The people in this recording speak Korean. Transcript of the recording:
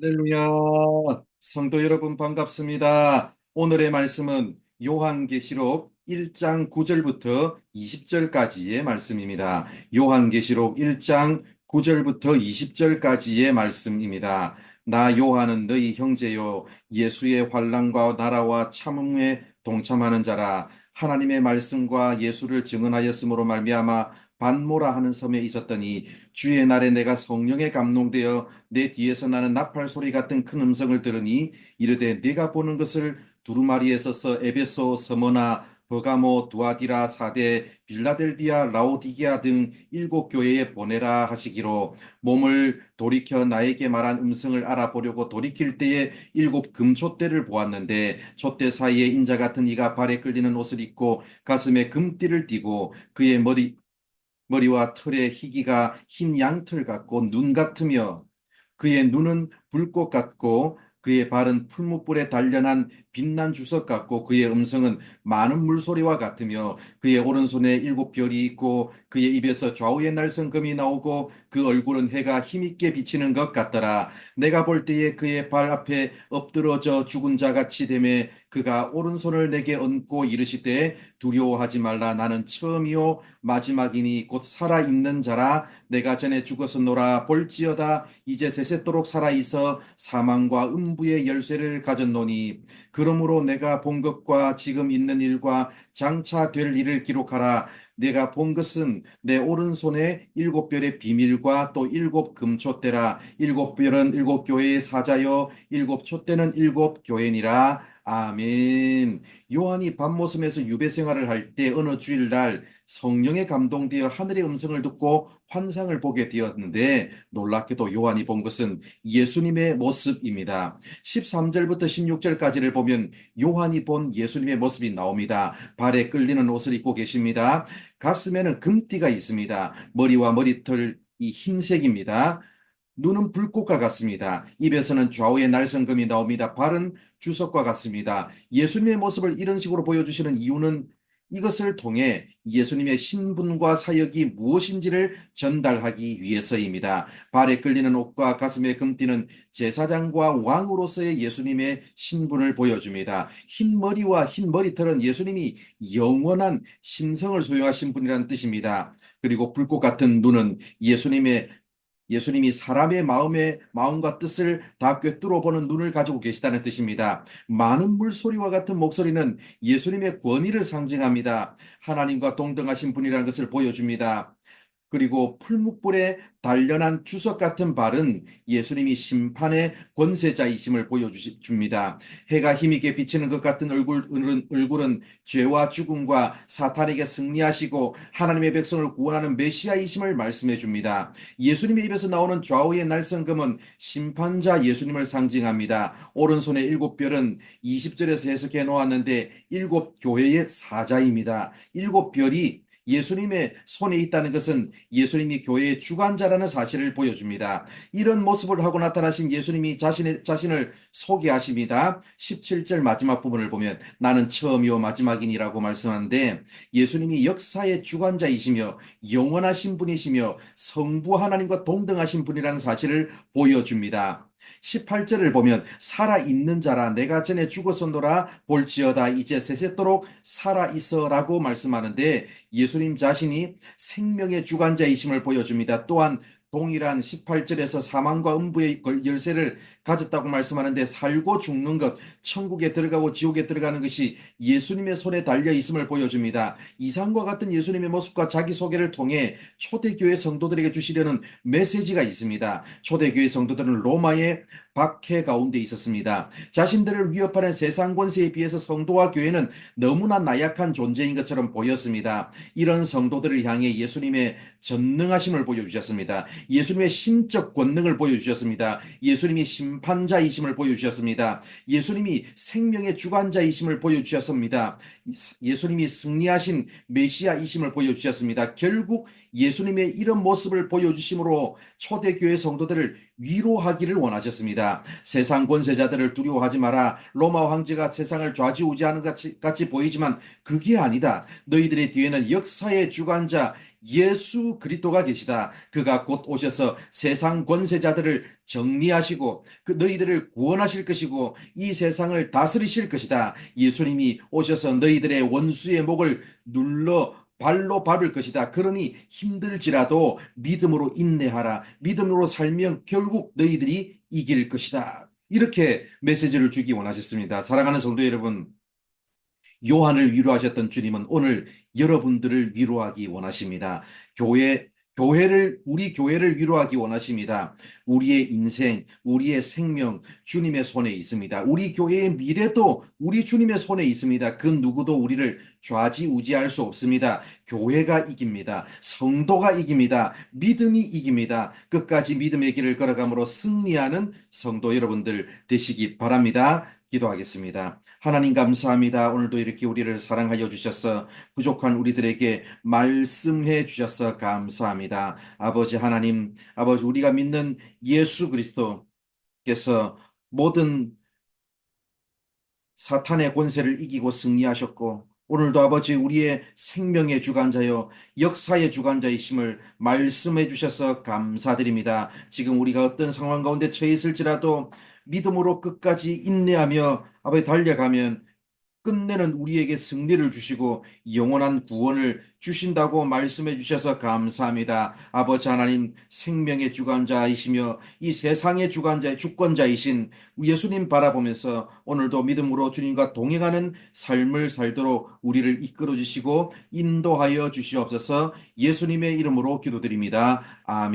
할렐루야. 성도 여러분 반갑습니다. 오늘의 말씀은 요한계시록 1장 9절부터 20절까지의 말씀입니다. 요한계시록 1장 9절부터 20절까지의 말씀입니다. 나 요한은 너희 형제요 예수의 환난과 나라와 참음에 동참하는 자라 하나님의 말씀과 예수를 증언하였으므로 말미암아 반모라 하는 섬에 있었더니 주의 날에 내가 성령에 감동되어 내 뒤에서 나는 나팔 소리 같은 큰 음성을 들으니 이르되 내가 보는 것을 두루마리에 서서 에베소 서머나 버가모 두아디라 사대 빌라델비아 라오디게아 등 일곱 교회에 보내라 하시기로 몸을 돌이켜 나에게 말한 음성을 알아보려고 돌이킬 때에 일곱 금촛대를 보았는데 촛대 사이에 인자 같은 이가 발에 끌리는 옷을 입고 가슴에 금띠를 띠고 그의 머리 머리와 털의 희기가 흰 양털 같고 눈 같으며 그의 눈은 불꽃 같고 그의 발은 풀무불에 단련한 빛난 주석 같고 그의 음성은 많은 물소리와 같으며 그의 오른손에 일곱 별이 있고 그의 입에서 좌우의 날성금이 나오고 그 얼굴은 해가 힘있게 비치는 것 같더라. 내가 볼 때에 그의 발 앞에 엎드러져 죽은 자 같이 되매 그가 오른손을 내게 얹고 이르시되 두려워하지 말라. 나는 처음이요. 마지막이니 곧 살아 있는 자라. 내가 전에 죽었었노라. 볼지어다. 이제 세세토록 살아 있어 사망과 음부의 열쇠를 가졌노니. 그러므로 내가 본 것과 지금 있는 일과 장차 될 일을 기록하라 내가 본 것은 내 오른손에 일곱 별의 비밀과 또 일곱 금촛대라. 일곱 별은 일곱 교회의 사자요 일곱 촛대는 일곱 교회니라 아멘. 요한이 밤모섬에서 유배 생활을 할 때 어느 주일날 성령에 감동되어 하늘의 음성을 듣고 환상을 보게 되었는데 놀랍게도 요한이 본 것은 예수님의 모습입니다. 13절부터 16절까지를 보면 요한이 본 예수님의 모습이 나옵니다. 발에 끌리는 옷을 입고 계십니다. 가슴에는 금띠가 있습니다. 머리와 머리털 이 흰색입니다. 눈은 불꽃과 같습니다. 입에서는 좌우의 날성금이 나옵니다. 발은 주석과 같습니다. 예수님의 모습을 이런 식으로 보여주시는 이유는 이것을 통해 예수님의 신분과 사역이 무엇인지를 전달하기 위해서입니다. 발에 끌리는 옷과 가슴에 금띠는 제사장과 왕으로서의 예수님의 신분을 보여줍니다. 흰 머리와 흰 머리털은 예수님이 영원한 신성을 소유하신 분이라는 뜻입니다. 그리고 불꽃 같은 눈은 예수님의 예수님이 사람의 마음의 마음과 뜻을 다 꿰뚫어 보는 눈을 가지고 계시다는 뜻입니다. 많은 물소리와 같은 목소리는 예수님의 권위를 상징합니다. 하나님과 동등하신 분이라는 것을 보여줍니다. 그리고 풀무불에 단련한 주석 같은 발은 예수님이 심판의 권세자이심을 보여줍니다. 해가 힘있게 비치는 것 같은 얼굴은, 얼굴은 죄와 죽음과 사탄에게 승리하시고 하나님의 백성을 구원하는 메시아이심을 말씀해 줍니다. 예수님의 입에서 나오는 좌우의 날성금은 심판자 예수님을 상징합니다. 오른손의 일곱 별은 20절에서 해석해 놓았는데 일곱 교회의 사자입니다. 일곱 별이 예수님의 손에 있다는 것은 예수님이 교회의 주관자라는 사실을 보여줍니다. 이런 모습을 하고 나타나신 예수님이 자신의, 자신을 소개하십니다. 17절 마지막 부분을 보면 나는 처음이요 마지막이니라고 말씀하는데 예수님이 역사의 주관자이시며 영원하신 분이시며 성부 하나님과 동등하신 분이라는 사실을 보여줍니다. 18절을 보면 살아있는 자라 내가 전에 죽었었노라 볼지어다 이제 세세토록 살아있어라고 말씀하는데 예수님 자신이 생명의 주관자이심을 보여줍니다. 또한 동일한 18절에서 사망과 음부의 열쇠를 가졌다고 말씀하는데 살고 죽는 것, 천국에 들어가고 지옥에 들어가는 것이 예수님의 손에 달려 있음을 보여줍니다. 이상과 같은 예수님의 모습과 자기소개를 통해 초대교회 성도들에게 주시려는 메시지가 있습니다. 초대교회 성도들은 로마의 박해 가운데 있었습니다. 자신들을 위협하는 세상 권세에 비해서 성도와 교회는 너무나 나약한 존재인 것처럼 보였습니다. 이런 성도들을 향해 예수님의 전능하심을 보여주셨습니다. 예수님의 신적 권능을 보여주셨습니다. 예수님이 심판자이심을 보여주셨습니다. 예수님이 생명의 주관자이심을 보여주셨습니다. 예수님이 승리하신 메시아이심을 보여주셨습니다. 결국 예수님의 이런 모습을 보여주심으로 초대교회 성도들을 위로하기를 원하셨습니다. 세상 권세자들을 두려워하지 마라. 로마 황제가 세상을 좌지우지하는 같이, 같이 보이지만 그게 아니다. 너희들의 뒤에는 역사의 주관자 예수 그리스도가 계시다. 그가 곧 오셔서 세상 권세자들을 정리하시고 그 너희들을 구원하실 것이고 이 세상을 다스리실 것이다. 예수님이 오셔서 너희들의 원수의 목을 눌러 발로 밟을 것이다. 그러니 힘들지라도 믿음으로 인내하라. 믿음으로 살면 결국 너희들이 이길 것이다. 이렇게 메시지를 주기 원하셨습니다. 사랑하는 성도 여러분, 요한을 위로하셨던 주님은 오늘 여러분들을 위로하기 원하십니다. 교회, 교회를, 우리 교회를 위로하기 원하십니다. 우리의 인생, 우리의 생명, 주님의 손에 있습니다. 우리 교회의 미래도 우리 주님의 손에 있습니다. 그 누구도 우리를 좌지우지할 수 없습니다. 교회가 이깁니다. 성도가 이깁니다. 믿음이 이깁니다. 끝까지 믿음의 길을 걸어감으로 승리하는 성도 여러분들 되시기 바랍니다. 기도하겠습니다. 하나님 감사합니다. 오늘도 이렇게 우리를 사랑하여 주셔서 부족한 우리들에게 말씀해 주셔서 감사합니다. 아버지 하나님, 아버지 우리가 믿는 예수 그리스도께서 모든 사탄의 권세를 이기고 승리하셨고 오늘도 아버지 우리의 생명의 주관자여 역사의 주관자이심을 말씀해 주셔서 감사드립니다. 지금 우리가 어떤 상황 가운데 처해 있을지라도 믿음으로 끝까지 인내하며 아버지 달려가면 끝내는 우리에게 승리를 주시고 영원한 구원을 주신다고 말씀해 주셔서 감사합니다. 아버지 하나님 생명의 주관자이시며 이 세상의 주관자 주권자이신 예수님 바라보면서 오늘도 믿음으로 주님과 동행하는 삶을 살도록 우리를 이끌어 주시고 인도하여 주시옵소서 예수님의 이름으로 기도드립니다. 아멘.